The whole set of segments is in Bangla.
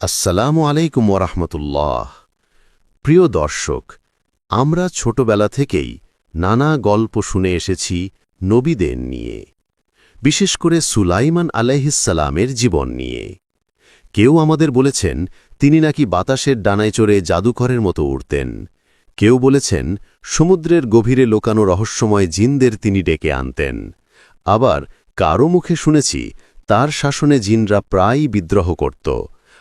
আসসালামু আলাইকুম ওরহমতুল্লাহ প্রিয় দর্শক, আমরা ছোটবেলা থেকেই নানা গল্প শুনে এসেছি নবীদের নিয়ে, বিশেষ করে সুলাইমান আলাইহিসালামের জীবন নিয়ে। কেউ আমাদের বলেছেন, তিনি নাকি বাতাসের ডানায় চড়ে জাদুকরের মতো উড়তেন। কেউ বলেছেন, সমুদ্রের গভীরে লোকানো রহস্যময় জিনদের তিনি ডেকে আনতেন। আবার কারও মুখে শুনেছি, তার শাসনে জিনরা প্রায়ই বিদ্রোহ করত।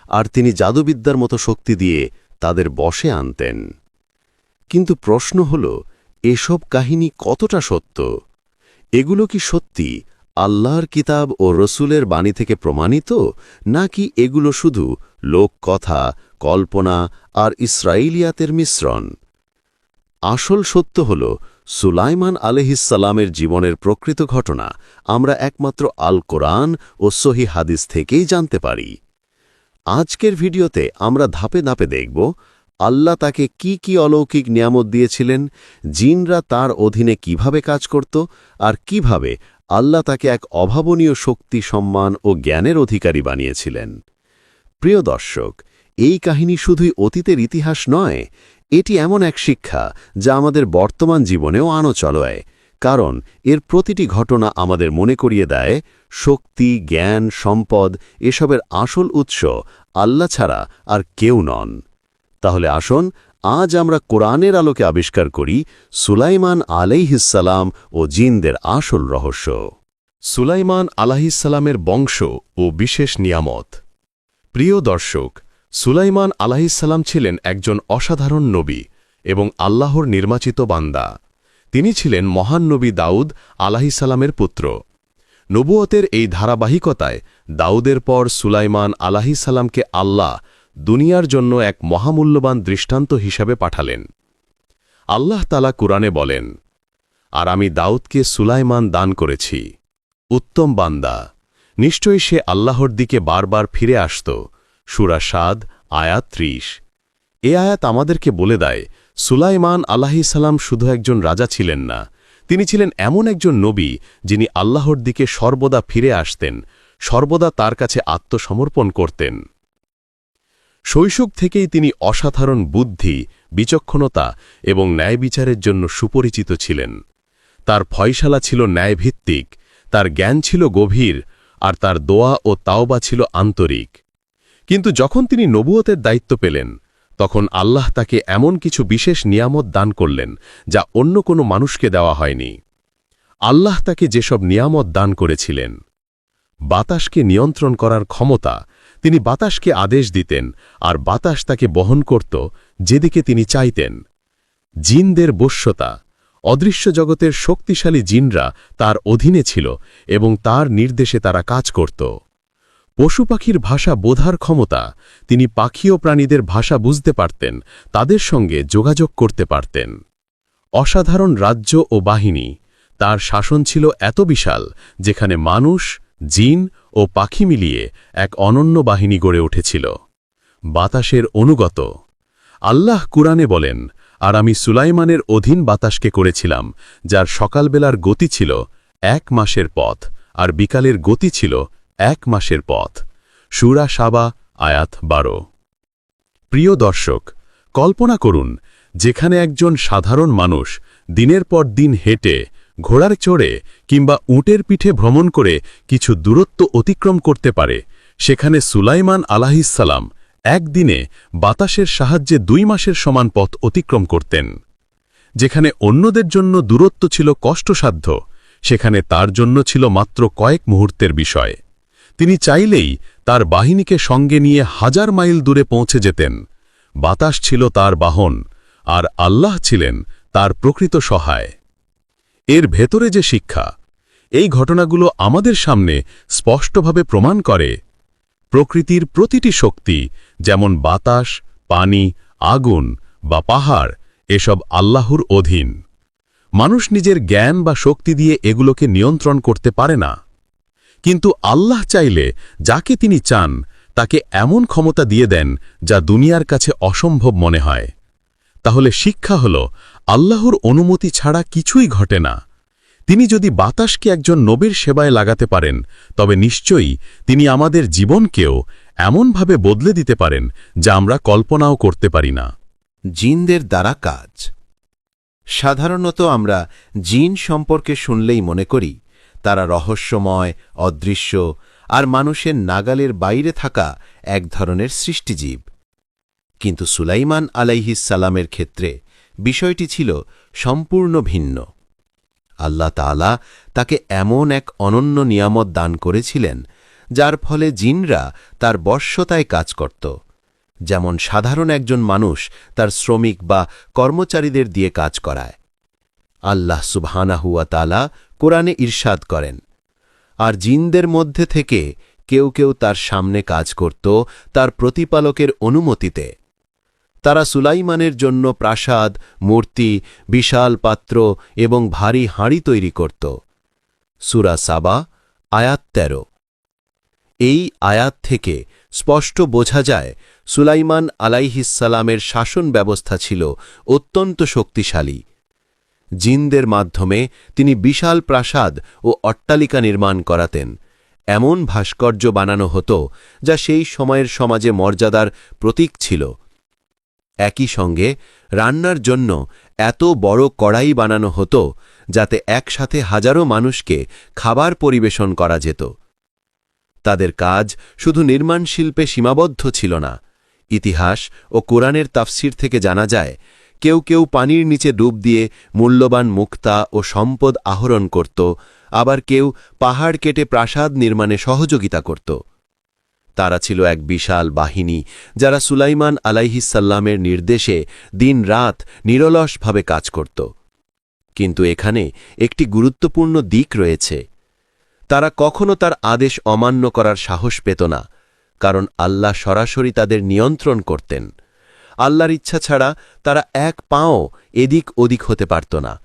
আর তিনি জাদুবিদ্যার মতো শক্তি দিয়ে তাদের বশে আনতেন। কিন্তু প্রশ্ন হল, এসব কাহিনী কতটা সত্য? এগুলো কি সত্যি, আল্লাহর কিতাব ও রসুলের বাণী থেকে প্রমাণিত, নাকি এগুলো শুধু লোককথা, কল্পনা আর ইসরায়েলিয়াতের মিশ্রণ? আসল সত্য হল, সুলাইমান আলহিসাল্লামের জীবনের প্রকৃত ঘটনা আমরা একমাত্র আল কোরআন ও সহি হাদিস থেকেই জানতে পারি। আজকের ভিডিওতে আমরা ধাপে ধাপে দেখব আল্লাহ তাকে কি কি অলৌকিক নিয়ামত দিয়েছিলেন, জিনরা তার অধীনে কীভাবে কাজ করত আর কীভাবে আল্লাহ তাকে এক অভাবনীয় শক্তি, সম্মান ও জ্ঞানের অধিকারী বানিয়েছিলেন। প্রিয় দর্শক, এই কাহিনী শুধুই অতীতের ইতিহাস নয়, এটি এমন এক শিক্ষা যা আমাদের বর্তমান জীবনেও আনো চলয় কারণ এর প্রতিটি ঘটনা আমাদের মনে করিয়ে দেয়, শক্তি, জ্ঞান, সম্পদ, এসবের আসল উৎস আল্লাহ ছাড়া আর কেউ নন। তাহলে আসুন, আজ আমরা কোরআনের আলোকে আবিষ্কার করি সুলাইমান আলাইহিসালাম ও জিনদের আসল রহস্য। সুলাইমান আলাহিসাল্লামের বংশ ও বিশেষ নিয়ামত। প্রিয় দর্শক, সুলাইমান আলাহিসাল্লাম ছিলেন একজন অসাধারণ নবী এবং আল্লাহর নির্বাচিত বান্দা। তিনি ছিলেন মহান নবী দাউদ আলাহিসাল্লামের পুত্র। নবুয়তের এই ধারাবাহিকতায় দাউদের পর সুলাইমান আলাহিসাল্লামকে আল্লাহ দুনিয়ার জন্য এক মহামূল্যবান দৃষ্টান্ত হিসাবে পাঠালেন। আল্লাহ তালা কুরআনে বলেন, আর আমি দাউদকে সুলাইমান দান করেছি। উত্তম বান্দা, নিশ্চয়ই সে আল্লাহর দিকে বারবার ফিরে আসত। সুরা সাদ, আয়াত ত্রিশ। এ আয়াত আমাদেরকে বলে দেয় সুলাইমান আলাহিসাল্লাম শুধু একজন রাজা ছিলেন না, তিনি ছিলেন এমন একজন নবী যিনি আল্লাহর দিকে সর্বদা ফিরে আসতেন, সর্বদা তার কাছে আত্মসমর্পণ করতেন। শৈশব থেকেই তিনি অসাধারণ বুদ্ধি, বিচক্ষণতা এবং ন্যায় বিচারের জন্য সুপরিচিত ছিলেন। তার ফয়সালা ছিল ন্যায়ভিত্তিক, তার জ্ঞান ছিল গভীর, আর তার দোয়া ও তাওবা ছিল আন্তরিক। কিন্তু যখন তিনি নবুয়তের দায়িত্ব পেলেন তখন আল্লাহ তাকে এমন কিছু বিশেষ নিয়ামত দান করলেন, যা অন্য কোনো মানুষকে দেওয়া হয়নি। আল্লাহ তাকে যেসব নিয়ামত দান করেছিলেন, বাতাসকে নিয়ন্ত্রণ করার ক্ষমতা, তিনি বাতাসকে আদেশ দিতেন, আর বাতাস তাকে বহন করত, যেদিকে তিনি চাইতেন। জিনদের বশ্যতা, অদৃশ্য জগতের শক্তিশালী জিনরা তার অধীনে ছিল, এবং তার নির্দেশে তারা কাজ করত। পশু পাখির ভাষা বোধার ক্ষমতা, তিনি পাখি ও প্রাণীদের ভাষা বুঝতে পারতেন, তাদের সঙ্গে যোগাযোগ করতে পারতেন। অসাধারণ রাজ্য ও বাহিনী, তার শাসন ছিল এত বিশাল, যেখানে মানুষ, জিন ও পাখি মিলিয়ে এক অনন্য বাহিনী গড়ে উঠেছিল। বাতাসের অনুগত। আল্লাহ কুরআনে বলেন, আর আমি সুলাইমানের অধীন বাতাসকে করেছিলাম, যার সকালবেলার গতি ছিল এক মাসের পথ, আর বিকালের গতি ছিল এক মাসের পথ। সুরা সাবা, আয়াত বারো। প্রিয় দর্শক, কল্পনা করুন, যেখানে একজন সাধারণ মানুষ দিনের পর দিন হেঁটে, ঘোড়ার চড়ে কিংবা উটের পিঠে ভ্রমণ করে কিছু দূরত্ব অতিক্রম করতে পারে, সেখানে সুলাইমান আলাহিসাল্লাম একদিনে বাতাসের সাহায্যে দুই মাসের সমান পথ অতিক্রম করতেন। যেখানে অন্যদের জন্য দূরত্ব ছিল কষ্টসাধ্য, সেখানে তার জন্য ছিল মাত্র কয়েক মুহূর্তের বিষয়। তিনি চাইলেই তার বাহিনীকে সঙ্গে নিয়ে হাজার মাইল দূরে পৌঁছে যেতেন। বাতাস ছিল তার বাহন, আর আল্লাহ ছিলেন তার প্রকৃত সহায়। এর ভেতরে যে শিক্ষা, এই ঘটনাগুলো আমাদের সামনে স্পষ্টভাবে প্রমাণ করে প্রকৃতির প্রতিটি শক্তি, যেমন বাতাস, পানি, আগুন বা পাহাড়, এসব আল্লাহর অধীন। মানুষ নিজের জ্ঞান বা শক্তি দিয়ে এগুলোকে নিয়ন্ত্রণ করতে পারে না। কিন্তু আল্লাহ চাইলে যাকে তিনি চান, তাকে এমন ক্ষমতা দিয়ে দেন যা দুনিয়ার কাছে অসম্ভব মনে হয়। তাহলে শিক্ষা হল, আল্লাহর অনুমতি ছাড়া কিছুই ঘটে না। তিনি যদি বাতাসকে একজন নবীর সেবায় লাগাতে পারেন, তবে নিশ্চয়ই তিনি আমাদের জীবনকেও এমনভাবে বদলে দিতে পারেন যা আমরা কল্পনাও করতে পারি না। জিনদের দ্বারা কাজ। সাধারণত আমরা জিন সম্পর্কে শুনলেই মনে করি তারা রহস্যময়, অদৃশ্য আর মানুষের নাগালের বাইরে থাকা এক ধরনের সৃষ্টিজীব। কিন্তু সুলাইমান আলাইহিসালামের ক্ষেত্রে বিষয়টি ছিল সম্পূর্ণ ভিন্ন। আল্লাহ তাআলা তাকে এমন এক অনন্য নিয়ামত দান করেছিলেন, যার ফলে জিনরা তার বর্ষতায় কাজ করত। যেমন সাধারণ একজন মানুষ তার শ্রমিক বা কর্মচারীদের দিয়ে কাজ করায়। আল্লাহ সুবহানাহুয়া তালা কোরআনে ঈর্ষাদ করেন। আর জিনদের মধ্যে থেকে কেউ কেউ তার সামনে কাজ করত, তার প্রতিপালকের অনুমতিতে। তারা সুলাইমানের জন্য প্রাসাদ, মূর্তি, বিশাল পাত্র এবং ভারী হাঁড়ি তৈরি করত। সুরা সাবা, আয়াত তেরো। এই আয়াত থেকে স্পষ্ট বোঝা যায়, সুলাইমান আলাইহিসালামের শাসন ব্যবস্থা ছিল অত্যন্ত শক্তিশালী। জিনদের মাধ্যমে তিনি বিশাল প্রাসাদ ও অট্টালিকা নির্মাণ করাতেন। এমন ভাস্কর্য বানানো হতো যা সেই সময়ের সমাজে মর্যাদার প্রতীক ছিল। একই সঙ্গে রান্নার জন্য এত বড় কড়াই বানানো হতো যাতে একসাথে হাজারো মানুষকে খাবার পরিবেশন করা যেত। তাদের কাজ শুধু নির্মাণ শিল্পে সীমাবদ্ধ ছিল না। ইতিহাস ও কোরআনের তাফসির থেকে জানা যায় কেউ কেউ পানির নিচে ডুব দিয়ে মূল্যবান মুক্তা ও সম্পদ আহরণ করত, আবার কেউ পাহাড় কেটে প্রাসাদ নির্মাণে সহযোগিতা করত। তারা ছিল এক বিশাল বাহিনী, যারা সুলাইমান আলাইহিসাল্লামের নির্দেশে দিন রাত নিরলসভাবে কাজ করত। কিন্তু এখানে একটি গুরুত্বপূর্ণ দিক রয়েছে। তারা কখনো তার আদেশ অমান্য করার সাহস পেত না, কারণ আল্লাহ সরাসরি তাদের নিয়ন্ত্রণ করতেন। আল্লাহর ইচ্ছা ছাড়া তারা এক পাও এদিক ওদিক হতে পারত না।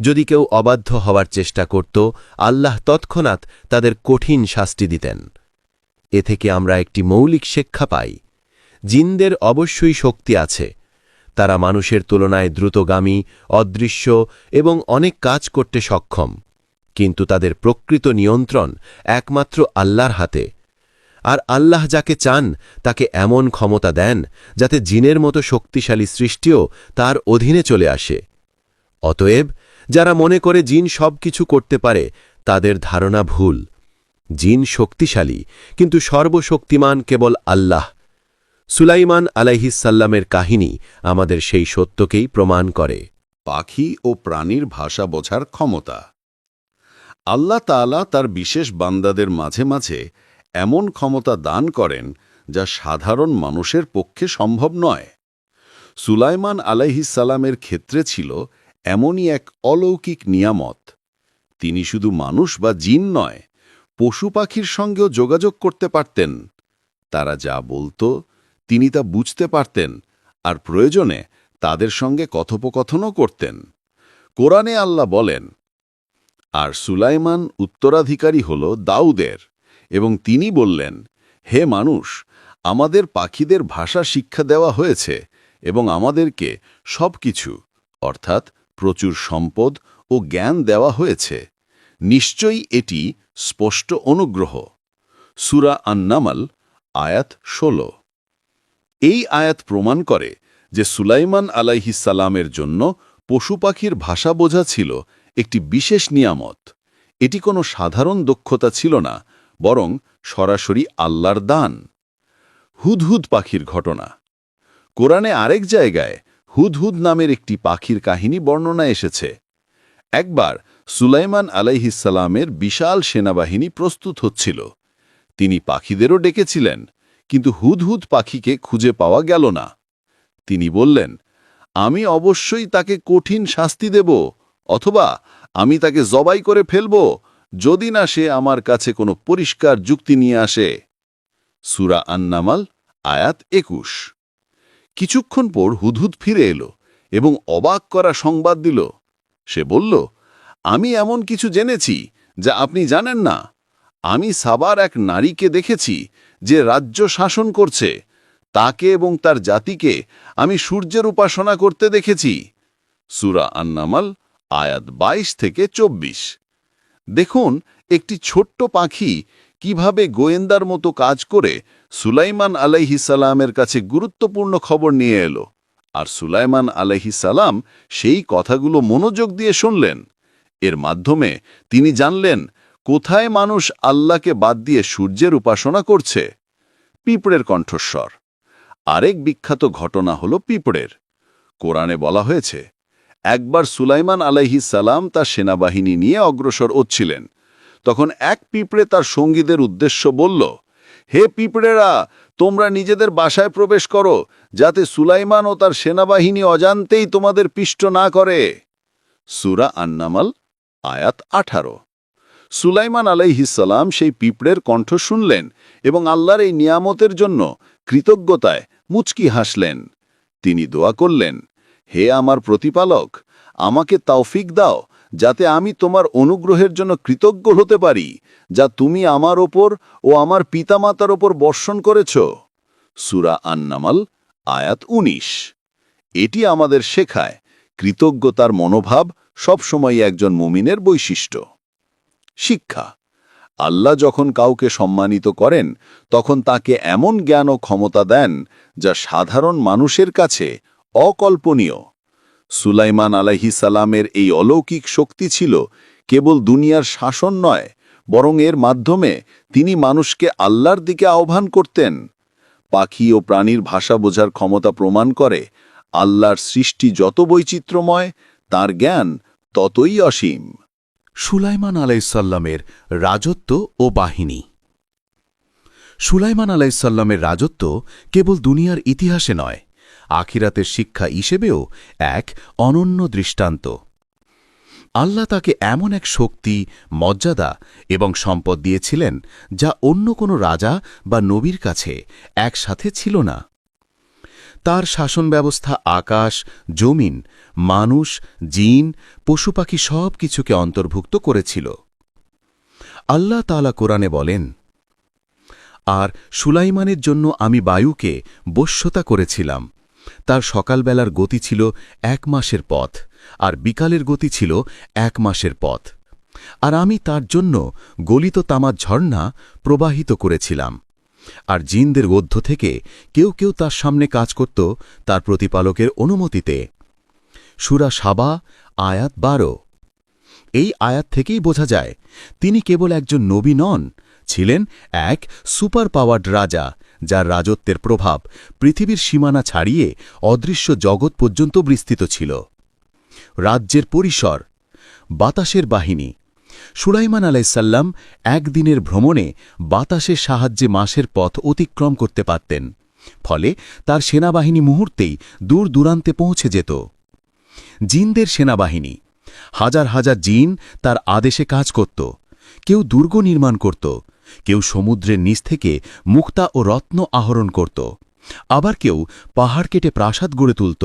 যদি কেউ অবাধ্য হওয়ার চেষ্টা করত, আল্লাহ তৎক্ষণাৎ তাদের কঠিন শাস্তি দিতেন। এ থেকে আমরা একটি মৌলিক শিক্ষা পাই। জিনদের অবশ্যই শক্তি আছে। তারা মানুষের তুলনায় দ্রুতগামী, অদৃশ্য এবং অনেক কাজ করতে সক্ষম। কিন্তু তাদের প্রকৃত নিয়ন্ত্রণ একমাত্র আল্লাহর হাতে। আর আল্লাহ যাকে চান, তাকে এমন ক্ষমতা দেন, যাতে জিনের মতো শক্তিশালী সৃষ্টিও তার অধীনে চলে আসে। অতএব, যারা মনে করে জিন সব কিছু করতে পারে, তাদের ধারণা ভুল। জিন শক্তিশালী, কিন্তু সর্বশক্তিমান কেবল আল্লাহ। সুলাইমান আলাইহিসাল্লামের কাহিনী আমাদের সেই সত্যকেই প্রমাণ করে। পাখি ও প্রাণীর ভাষা বোঝার ক্ষমতা। আল্লাহ তাআলা তার বিশেষ বান্দাদের মাঝে মাঝে এমন ক্ষমতা দান করেন যা সাধারণ মানুষের পক্ষে সম্ভব নয়। সুলাইমান আলাইহিসালামের ক্ষেত্রে ছিল এমনই এক অলৌকিক নিয়ামত। তিনি শুধু মানুষ বা জিন নয়, পশু পাখির সঙ্গেও যোগাযোগ করতে পারতেন। তারা যা বলতো, তিনি তা বুঝতে পারতেন আর প্রয়োজনে তাদের সঙ্গে কথোপকথনও করতেন। কোরআনে আল্লাহ বলেন, আর সুলাইমান উত্তরাধিকারী হল দাউদের। এবং তিনি বললেন, হে মানুষ, আমাদের পাখিদের ভাষা শিক্ষা দেওয়া হয়েছে এবং আমাদেরকে সবকিছু, অর্থাৎ প্রচুর সম্পদ ও জ্ঞান দেওয়া হয়েছে। নিশ্চয়ই এটি স্পষ্ট অনুগ্রহ। সুরা আন্নামাল, আয়াত ১৬ এই আয়াত প্রমাণ করে যে সুলাইমান আলাইহিসালামের জন্য পশু পাখির ভাষা বোঝা ছিল একটি বিশেষ নিয়ামত। এটি কোনো সাধারণ দক্ষতা ছিল না বরং সরাসরি আল্লাহর দান। হুদহুদ পাখির ঘটনা। কোরআনে আরেক জায়গায় হুদহুদ নামের একটি পাখির কাহিনী বর্ণনা এসেছে। একবার সুলাইমান আলাইহিসালামের বিশাল সেনাবাহিনী প্রস্তুত হচ্ছিল। তিনি পাখিদেরও ডেকেছিলেন, কিন্তু হুদহুদ পাখিকে খুঁজে পাওয়া গেল না। তিনি বললেন, আমি অবশ্যই তাকে কঠিন শাস্তি দেব, অথবা আমি তাকে জবাই করে ফেলব যদি না সে আমার কাছে কোনো পরিষ্কার যুক্তি নিয়ে আসে। সুরা আন্নামাল, আয়াত একুশ। কিছুক্ষণ পর হুদহুদ ফিরে এলো এবং অবাক করা সংবাদ দিল। সে বলল, আমি এমন কিছু জেনেছি যা আপনি জানেন না। আমি সাবার এক নারীকে দেখেছি যে রাজ্য শাসন করছে। তাকে এবং তার জাতিকে আমি সূর্যের উপাসনা করতে দেখেছি। সুরা আন্নামাল, আয়াত ২২ থেকে ২৪ দেখুন, একটি ছোট্ট পাখি কীভাবে গোয়েন্দার মতো কাজ করে সুলাইমান আলাইহিসালামের কাছে গুরুত্বপূর্ণ খবর নিয়ে এলো। আর সুলাইমান আলাইহিসালাম সেই কথাগুলো মনোযোগ দিয়ে শুনলেন। এর মাধ্যমে তিনি জানলেন, কোথায় মানুষ আল্লাহকে বাদ দিয়ে সূর্যের উপাসনা করছে? পিঁপড়ের কণ্ঠস্বর। আরেক বিখ্যাত ঘটনা হল পিঁপড়ের। কোরআনে বলা হয়েছে একবার সুলাইমান আলাইহিস সালাম তার সেনাবাহিনী নিয়ে অগ্রসর হচ্ছিলেন। তখন এক পিঁপড়ে তার সঙ্গীদের উদ্দেশ্য বলল, হে পিঁপড়েরা, তোমরা নিজেদের বাসায় প্রবেশ করো, যাতে সুলাইমান ও তার সেনাবাহিনী অজান্তেই তোমাদের পিষ্ট না করে। সুরা আন্নামাল, আয়াত আঠারো। সুলাইমান আলাইহিসাল্লাম সেই পিঁপড়ের কণ্ঠ শুনলেন এবং আল্লাহর এই নিয়ামতের জন্য কৃতজ্ঞতায় মুচকি হাসলেন। তিনি দোয়া করলেন হে আমার প্রতিপালক, আমাকে তাওফিক দাও যাতে আমি তোমার অনুগ্রহের জন্য কৃতজ্ঞ হতে পারি, যা তুমি আমার ওপর ও আমার পিতামাতার ওপর বর্ষণ করেছ। সুরা আন্নামাল, আয়াত ১৯ এটি আমাদের শেখায়, কৃতজ্ঞতার মনোভাব সবসময় একজন মুমিনের বৈশিষ্ট্য। শিক্ষা, আল্লাহ যখন কাউকে সম্মানিত করেন, তখন তাকে এমন জ্ঞান ও ক্ষমতা দেন যা সাধারণ মানুষের কাছে অকল্পনীয়। সুলাইমান আলাহি সালামের এই অলৌকিক শক্তি ছিল কেবল দুনিয়ার শাসন নয়, বরং এর মাধ্যমে তিনি মানুষকে আল্লাহর দিকে আহ্বান করতেন। পাখি ও প্রাণীর ভাষা বোঝার ক্ষমতা প্রমাণ করে আল্লাহর সৃষ্টি যত বৈচিত্র্যময়, তার জ্ঞান ততই অসীম। সুলাইমান আলাইসাল্লামের রাজত্ব ও বাহিনী। সুলাইমান আলাইসাল্লামের রাজত্ব কেবল দুনিয়ার ইতিহাসে নয় আখিরাতের শিক্ষা হিসেবেও এক অনন্য দৃষ্টান্ত। আল্লাহ তাকে এমন এক শক্তি, মর্যাদা এবং সম্পদ দিয়েছিলেন যা অন্য কোনো রাজা বা নবীর কাছে একসাথে ছিল না। তার শাসন ব্যবস্থা আকাশ, জমিন, মানুষ, জিন, পশু পাখি সব কিছুকে অন্তর্ভুক্ত করেছিল। আল্লাহ তালা কোরআনে বলেন, আর সুলাইমানের জন্য আমি বায়ুকে বশ্যতা করেছিলাম। তার সকালবেলার গতি ছিল এক মাসের পথ, আর বিকালের গতি ছিল এক মাসের পথ। আর আমি তার জন্য গলিত তামার ঝর্ণা প্রবাহিত করেছিলাম। আর জিনদের মধ্য থেকে কেউ কেউ তার সামনে কাজ করত তার প্রতিপালকের অনুমতিতে। সুরা সাবা, আয়াত বারো। এই আয়াত থেকেই বোঝা যায়, তিনি কেবল একজন নবী নন, ছিলেন এক সুপার পাওয়ার্ড রাজা যার রাজত্বের প্রভাব পৃথিবীর সীমানা ছাড়িয়ে অদৃশ্য জগৎ পর্যন্ত বিস্তৃত ছিল। রাজ্যের পরিসর, বাতাসের বাহিনী, সুলাইমান আলাইসাল্লাম একদিনের ভ্রমণে বাতাসের সাহায্যে মাসের পথ অতিক্রম করতে পারতেন, ফলে তার সেনাবাহিনী মুহূর্তেই দূর দূরান্তে পৌঁছে যেত। জিনদের সেনাবাহিনী, হাজার হাজার জিন তার আদেশে কাজ করত, কেউ দুর্গ নির্মাণ করত কেউ সমুদ্রের নিচ থেকে মুক্তা ও রত্ন আহরণ করত, আবার কেউ পাহাড় কেটে প্রাসাদ গড়ে তুলত।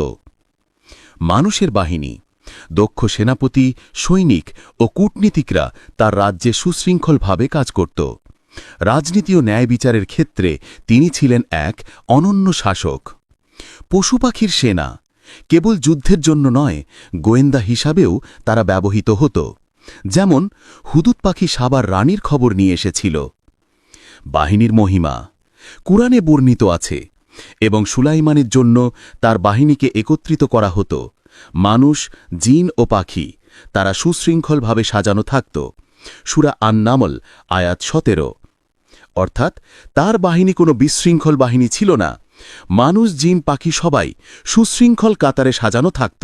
মানুষের বাহিনী, দক্ষ সেনাপতি, সৈনিক ও কূটনীতিকরা তার রাজ্যে সুশৃঙ্খলভাবে কাজ করত। রাজনীতি ও ন্যায় বিচারের ক্ষেত্রে তিনি ছিলেন এক অনন্য শাসক। পশু পাখির সেনা কেবল যুদ্ধের জন্য নয়, গোয়েন্দা হিসাবেও তারা ব্যবহৃত হতো। যেমন হুদুদ পাখি সাবার রানীর খবর নিয়ে এসেছিল। বাহিনীর মহিমা, কুরআনে বর্ণিত আছে এবং সুলাইমানের জন্য তার বাহিনীকে একত্রিত করা হতো। মানুষ, জিন ও পাখি, তারা সুশৃঙ্খলভাবে সাজানো থাকত। সুরা আন্নামল, আয়াত সতেরো। অর্থাৎ তার বাহিনী কোনো বিশৃঙ্খল বাহিনী ছিল না। মানুষ, জিন, পাখি সবাই সুশৃঙ্খল কাতারে সাজানো থাকত।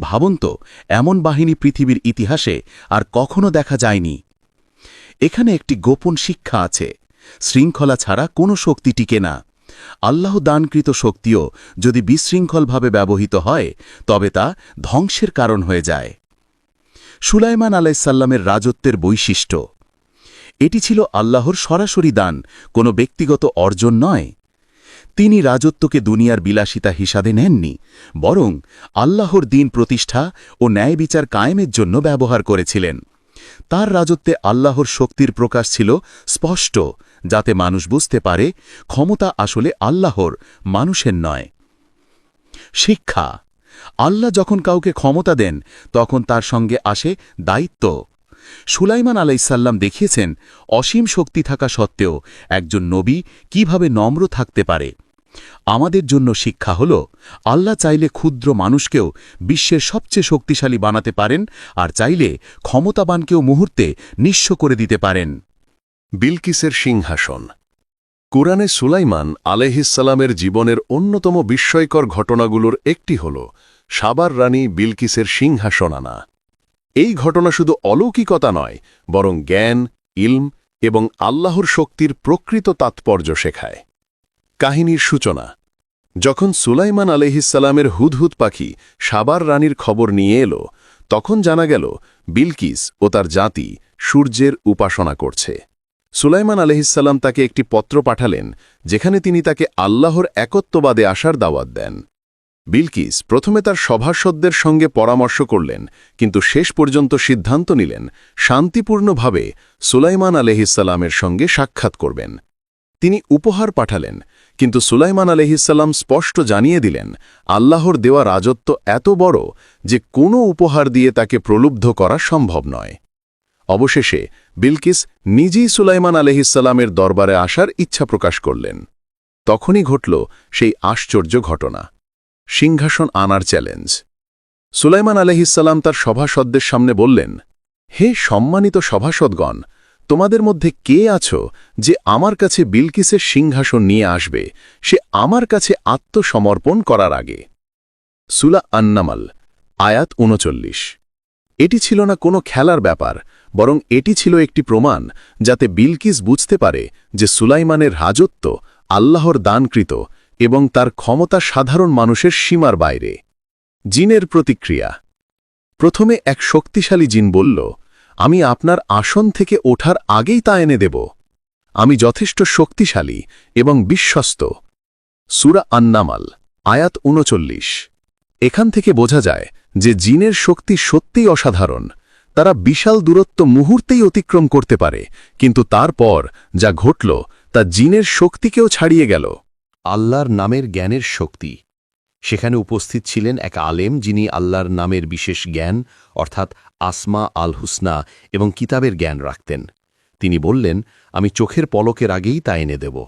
ভাবন্ত এমন বাহিনী পৃথিবীর ইতিহাসে আর কখনো দেখা যায়নি। এখানে একটি গোপন শিক্ষা আছে। শৃঙ্খলা ছাড়া কোনো শক্তি টিকে না। আল্লাহ দানকৃত শক্তিও যদি বিশৃঙ্খলভাবে ব্যবহৃত হয়, তবে তা ধ্বংসের কারণ হয়ে যায়। সুলাইমান আলাইসাল্লামের রাজত্বের বৈশিষ্ট্য। এটি ছিল আল্লাহর সরাসরি দান, কোনো ব্যক্তিগত অর্জন নয়। তিনি রাজত্বকে দুনিয়ার বিলাসিতা হিসাবে নেননি, বরং আল্লাহর দিন প্রতিষ্ঠা ও ন্যায় বিচার কায়েমের জন্য ব্যবহার করেছিলেন। তার রাজত্বে আল্লাহর শক্তির প্রকাশ ছিল স্পষ্ট, যাতে মানুষ বুঝতে পারে ক্ষমতা আসলে আল্লাহর, মানুষের নয়। শিক্ষা। আল্লাহ যখন কাউকে ক্ষমতা দেন, তখন তার সঙ্গে আসে দায়িত্ব। সুলাইমান আলাইসাল্লাম দেখিয়েছেন, অসীম শক্তি থাকা সত্ত্বেও একজন নবী কীভাবে নম্র থাকতে পারে? আমাদের জন্য শিক্ষা হল, আল্লাহ চাইলে ক্ষুদ্র মানুষকেও বিশ্বের সবচেয়ে শক্তিশালী বানাতে পারেন আর চাইলে ক্ষমতাবানকেও মুহূর্তে নিঃস্ব করে দিতে পারেন। বিলকিসের সিংহাসন। কুরআনে সুলাইমান আলেহিসালামের জীবনের অন্যতম বিস্ময়কর ঘটনাগুলোর একটি হল সাবার রানী বিলকিসের সিংহাসন আনা। এই ঘটনা শুধু অলৌকিকতা নয়, বরং জ্ঞান, ইলম এবং আল্লাহর শক্তির প্রকৃত তাৎপর্য শেখায়। কাহিনীর সূচনা। যখন সুলাইমান আলহিসাল্লামের হুদহুদ পাখি সাবার রানীর খবর নিয়ে এলো, তখন জানা গেল বিলকিস ও তার জাতি সূর্যের উপাসনা করছে। সুলাইমান আলহিসাল্লাম তাকে একটি পত্র পাঠালেন, যেখানে তিনি তাকে আল্লাহর একত্ববাদে আসার দাওয়াত দেন। বিলকিস প্রথমে তার সভাসদদের সঙ্গে পরামর্শ করলেন, কিন্তু শেষ পর্যন্ত সিদ্ধান্ত নিলেন, শান্তিপূর্ণভাবে সুলাইমান আলহিসাল্লামের সঙ্গে সাক্ষাৎ করবেন। তিনি উপহার পাঠালেন কিন্তু সুলাইমান আলহিসাল্লাম স্পষ্ট জানিয়ে দিলেন, আল্লাহর দেওয়া রাজত্ব এত বড় যে কোনো উপহার দিয়ে তাকে প্রলুব্ধ করা সম্ভব নয়। অবশেষে বিলকিস নিজেই সুলাইমান আলহিসাল্লামের দরবারে আসার ইচ্ছা প্রকাশ করলেন। তখনই ঘটল সেই আশ্চর্য ঘটনা। সিংহাসন আনার চ্যালেঞ্জ। সুলাইমান আলহিসাল্লাম তার সভাসদদের সামনে বললেন, হে সম্মানিত সভাসদগণ তোমাদের মধ্যে কে আছো যে আমার কাছে বিলকিসের সিংহাসন নিয়ে আসবে? সে আমার কাছে আত্মসমর্পণ করার আগে। সুলা আন্নামাল, আয়াত উনচল্লিশ। এটি ছিল না কোনো খেলার ব্যাপার, বরং এটি ছিল একটি প্রমাণ, যাতে বিলকিস বুঝতে পারে যে সুলাইমানের রাজত্ব আল্লাহর দানকৃত এবং তার ক্ষমতা সাধারণ মানুষের সীমার বাইরে। জিনের প্রতিক্রিয়া। প্রথমে এক শক্তিশালী জিন বলল আমি আপনার আসন থেকে ওঠার আগেই তা এনে দেব। আমি যথেষ্ট শক্তিশালী এবং বিশ্বস্ত। সুরা আন্নামাল, আয়াত উনচল্লিশ এখান থেকে বোঝা যায় যে জিনের শক্তি সত্যিই অসাধারণ। তারা বিশাল দূরত্ব মুহূর্তেই অতিক্রম করতে পারে, কিন্তু তারপর যা ঘটল তা জিনের শক্তিকেও ছাড়িয়ে গেল। আল্লাহর নামের জ্ঞানের শক্তি। সেখানে উপস্থিত ছিলেন এক আলেম যিনি আল্লাহর নামের বিশেষ জ্ঞান, অর্থাৎ আসমা আল হুসনা এবং কিতাবের জ্ঞান রাখতেন। তিনি বললেন, আমি চোখের পলকের আগেই তা এনে দেব।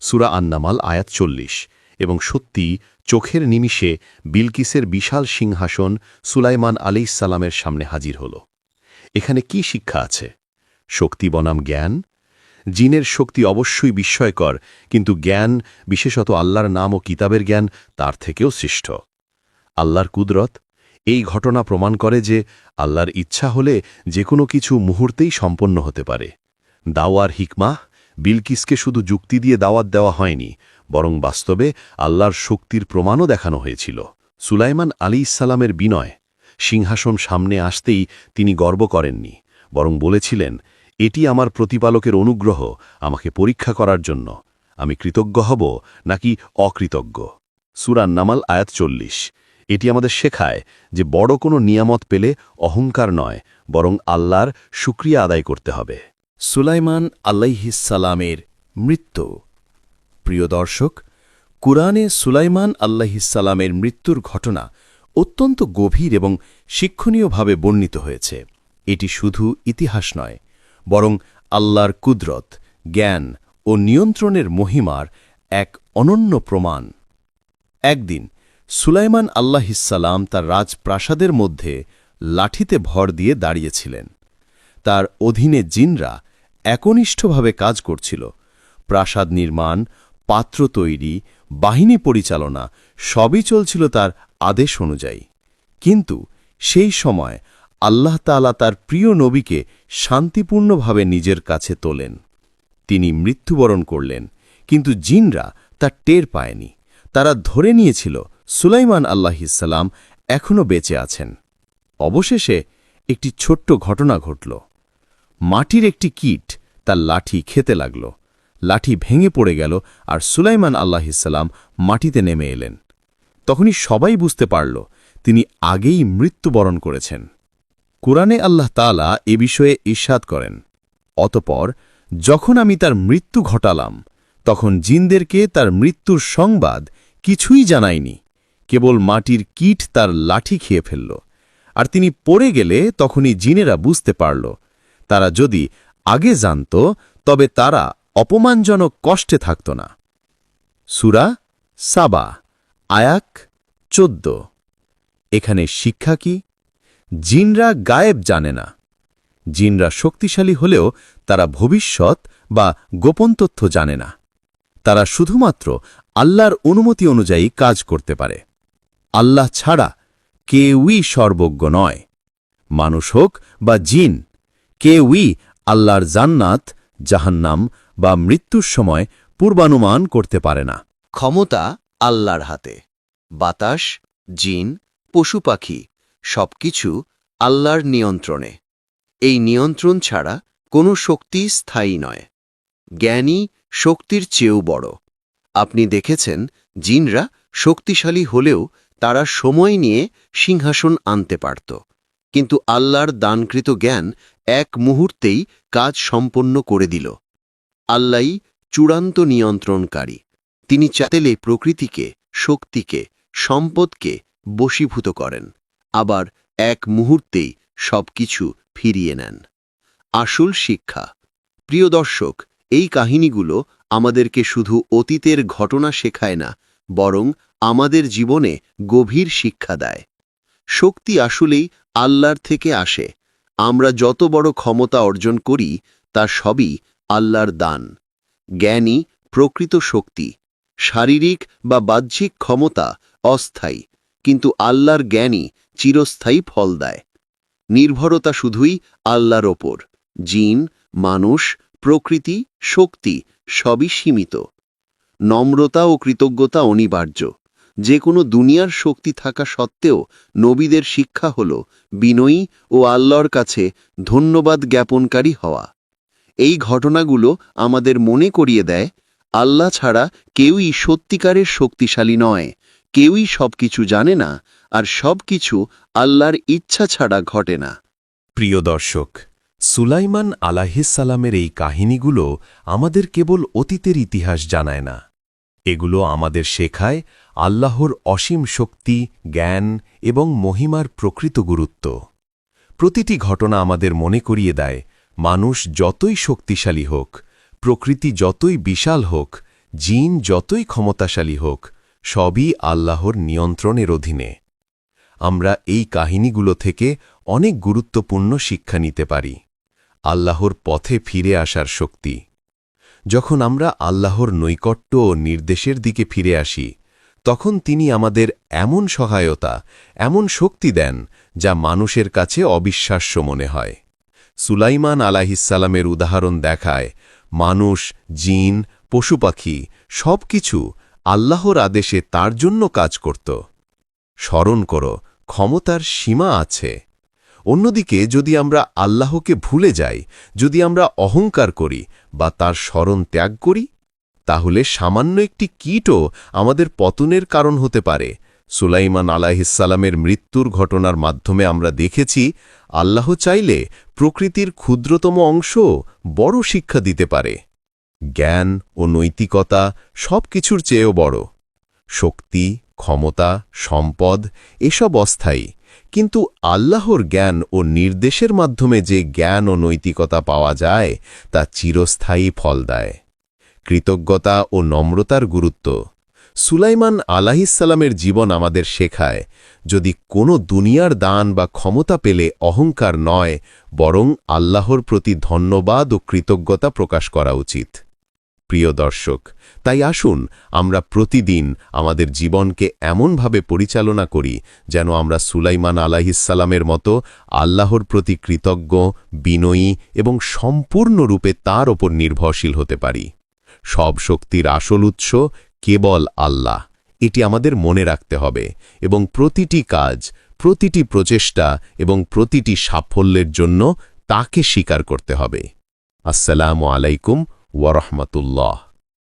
সুরা আন্নামাল, আয়াত চল্লিশ। এবং সত্যি, চোখের নিমিষে বিলকিসের বিশাল সিংহাসন সুলাইমান আলাইসাল্লামের সামনে হাজির হল। এখানে কি শিক্ষা আছে? শক্তি বনাম জ্ঞান? জিনের শক্তি অবশ্যই বিস্ময়কর, কিন্তু জ্ঞান, বিশেষত আল্লাহর নাম ও কিতাবের জ্ঞান, তার থেকেও শ্রেষ্ঠ আল্লাহর কুদরত এই ঘটনা প্রমাণ করে যে আল্লাহর ইচ্ছা হলে যে কোনো কিছু মুহূর্তেই সম্পন্ন হতে পারে। দাওয়ার হিকমাহ বিলকিসকে শুধু যুক্তি দিয়ে দাওয়াত দেওয়া হয়নি, বরং বাস্তবে আল্লাহর শক্তির প্রমাণও দেখানো হয়েছিল। সুলাইমান আলী ইসালামের বিনয়, সিংহাসন সামনে আসতেই তিনি গর্ব করেননি, বরং বলেছিলেন, এটি আমার প্রতিপালকের অনুগ্রহ, আমাকে পরীক্ষা করার জন্য। আমি কৃতজ্ঞ হব নাকি অকৃতজ্ঞ? সুরান নামাল আয়াত চল্লিশ। এটি আমাদের শেখায় যে বড় কোনো নিয়ামত পেলে অহংকার নয়, বরং আল্লাহর শুক্রিয়া আদায় করতে হবে। সুলাইমান আল্লাইহিসালামের মৃত্যু। প্রিয় দর্শক, কুরআনে সুলাইমান আল্লাহিসালামের মৃত্যুর ঘটনা অত্যন্ত গভীর এবং শিক্ষণীয়ভাবে বর্ণিত হয়েছে। এটি শুধু ইতিহাস নয়, বরং আল্লাহর কুদরত, জ্ঞান ও নিয়ন্ত্রণের মহিমার এক অনন্য প্রমাণ। একদিন সুলাইমান আল্লাহিসাল্লাম তার রাজপ্রাসাদের মধ্যে লাঠিতে ভর দিয়ে দাঁড়িয়েছিলেন। তার অধীনে জিনরা একনিষ্ঠভাবে কাজ করছিল। প্রাসাদ নির্মাণ, পাত্র তৈরি, বাহিনী পরিচালনা সবই চলছিল তার আদেশ অনুযায়ী। কিন্তু সেই সময় আল্লাহ তালা তার প্রিয় নবীকে শান্তিপূর্ণভাবে নিজের কাছে তোলেন। তিনি মৃত্যুবরণ করলেন, কিন্তু জিনরা তা টের পায়নি। তারা ধরে নিয়েছিল সুলাইমান আল্লাহিসাল্লাম এখনও বেঁচে আছেন। অবশেষে একটি ছোট্ট ঘটনা ঘটল। মাটির একটি কীট তার লাঠি খেতে লাগল। লাঠি ভেঙে পড়ে গেল আর সুলাইমান আল্লাহিসাল্লাম মাটিতে নেমে এলেন। তখনই সবাই বুঝতে পারল, তিনি আগেই মৃত্যুবরণ করেছেন। কোরআনে আল্লাহ তালা এ বিষয়ে ঈর্ষাদ করেন, অতপর যখন আমি তার মৃত্যু ঘটালাম, তখন জিনদেরকে তার মৃত্যুর সংবাদ কিছুই জানায়নি। কেবল মাটির কীট তার লাঠি খেয়ে ফেলল। আর তিনি পড়ে গেলে তখনই জিনেরা বুঝতে পারল। তারা যদি আগে জানত, তবে তারা অপমানজনক কষ্টে থাকত না। সুরা সাবা, আয়াক চোদ্দ। এখানে শিক্ষা কি? জিনরা গায়েব জানে না। জিনরা শক্তিশালী হলেও তারা ভবিষ্যৎ বা গোপন তথ্য জানে না। তারা শুধুমাত্র আল্লাহর অনুমতি অনুযায়ী কাজ করতে পারে। আল্লাহ ছাড়া কেউই সর্বজ্ঞ নয়। মানুষ হোক বা জিন, কেউই আল্লাহর জান্নাত, জাহান্নাম বা মৃত্যুর সময় পূর্বানুমান করতে পারে না। ক্ষমতা আল্লাহর হাতে। বাতাস, জিন, পশু পাখি, সবকিছু আল্লাহর নিয়ন্ত্রণে। এই নিয়ন্ত্রণ ছাড়া কোনো শক্তি স্থায়ী নয়। জ্ঞানী শক্তির চেয়েও বড়। আপনি দেখেছেন, জিনরা শক্তিশালী হলেও তারা সময় নিয়ে সিংহাসন আনতে পারত। কিন্তু আল্লাহর দানকৃত জ্ঞান এক মুহূর্তেই কাজ সম্পন্ন করে দিল। আল্লাই চূড়ান্ত নিয়ন্ত্রণকারী। তিনি চাতেলে প্রকৃতিকে, শক্তিকে, সম্পদকে বশীভূত করেন। আবার এক মুহূর্তেই সবকিছু ফিরিয়ে নেন। আসল শিক্ষা। প্রিয় দর্শক, এই কাহিনীগুলো আমাদেরকে শুধু অতীতের ঘটনা শেখায় না, বরং আমাদের জীবনে গভীর শিক্ষা দেয়। শক্তি আসলেই আল্লাহর থেকে আসে। আমরা যত বড় ক্ষমতা অর্জন করি, তা সবই আল্লাহর দান। জ্ঞানী, প্রকৃত শক্তি। শারীরিক বা বাহ্যিক ক্ষমতা অস্থায়ী, কিন্তু আল্লাহর জ্ঞানী চিরস্থায়ী ফল দেয়। নির্ভরতা শুধুই আল্লাহর ওপর। জিন, মানুষ, প্রকৃতি, শক্তি সবই সীমিত। নম্রতা ও কৃতজ্ঞতা অনিবার্য। যে কোনো দুনিয়ার শক্তি থাকা সত্ত্বেও নবীদের শিক্ষা হল বিনয়ী ও আল্লাহর কাছে ধন্যবাদ জ্ঞাপনকারী হওয়া। এই ঘটনাগুলো আমাদের মনে করিয়ে দেয়, আল্লাহ ছাড়া কেউই সত্যিকারের শক্তিশালী নয়, কেউই সবকিছু জানে না, আর সবকিছু আল্লাহর ইচ্ছা ছাড়া ঘটে না। প্রিয় দর্শক, সুলাইমান আলাহিসাল্লামের এই কাহিনীগুলো আমাদের কেবল অতীতের ইতিহাস জানায় না। এগুলো আমাদের শেখায় আল্লাহর অসীম শক্তি, জ্ঞান এবং মহিমার প্রকৃত গুরুত্ব। প্রতিটি ঘটনা আমাদের মনে করিয়ে দেয়, মানুষ যতই শক্তিশালী হোক, প্রকৃতি যতই বিশাল হোক, জিন যতই ক্ষমতাশালী হোক, সবই আল্লাহর নিয়ন্ত্রণের অধীনে। আমরা এই কাহিনীগুলো থেকে অনেক গুরুত্বপূর্ণ শিক্ষা নিতে পারি। আল্লাহর পথে ফিরে আসার শক্তি। যখন আমরা আল্লাহর নৈকট্য ও নির্দেশের দিকে ফিরে আসি, তখন তিনি আমাদের এমন সহায়তা, এমন শক্তি দেন যা মানুষের কাছে অবিশ্বাস্য মনে হয়। সুলাইমান আলাহিসাল্লামের উদাহরণ দেখায়, মানুষ, জিন পশু পাখি সব কিছু আল্লাহর আদেশে তার জন্য কাজ করত। স্মরণ করো, ক্ষমতার সীমা আছে। অন্যদিকে, যদি আমরা আল্লাহকে ভুলে যাই, যদি আমরা অহংকার করি বা তার স্মরণ ত্যাগ করি, তাহলে সামান্য একটি কীটও আমাদের পতনের কারণ হতে পারে। সুলাইমান আলাহিসাল্লামের মৃত্যুর ঘটনার মাধ্যমে আমরা দেখেছি, আল্লাহ চাইলে প্রকৃতির ক্ষুদ্রতম অংশ বড় শিক্ষা দিতে পারে। জ্ঞান ও নৈতিকতা সব কিছুর চেয়েও বড়। শক্তি, ক্ষমতা, সম্পদ, এসব অস্থায়ী। কিন্তু আল্লাহর জ্ঞান ও নির্দেশের মাধ্যমে যে জ্ঞান ও নৈতিকতা পাওয়া যায়, তা চিরস্থায়ী ফল দেয়। কৃতজ্ঞতা ও নম্রতার গুরুত্ব। সুলাইমান আলাহিসাল্লামের জীবন আমাদের শেখায়, যদি কোনো দুনিয়ার দান বা ক্ষমতা পেলে অহংকার নয়, বরং আল্লাহর প্রতি ধন্যবাদ ও কৃতজ্ঞতা প্রকাশ করা উচিত। প্রিয় দর্শক, তাই আসুন আমরা প্রতিদিন আমাদের জীবনকে এমনভাবে পরিচালনা করি যেন আমরা সুলাইমান আলাহিসাল্লামের মতো আল্লাহর প্রতি কৃতজ্ঞ, বিনয়ী এবং সম্পূর্ণরূপে তার ওপর নির্ভরশীল হতে পারি। সব শক্তির আসল উৎস কেবল আল্লাহ। এটি আমাদের মনে রাখতে হবে এবং প্রতিটি কাজ, প্রতিটি প্রচেষ্টা এবং প্রতিটি সাফল্যের জন্য তাকে স্বীকার করতে হবে। আসসালামু আলাইকুম ওয়ারহমতুল্লাহ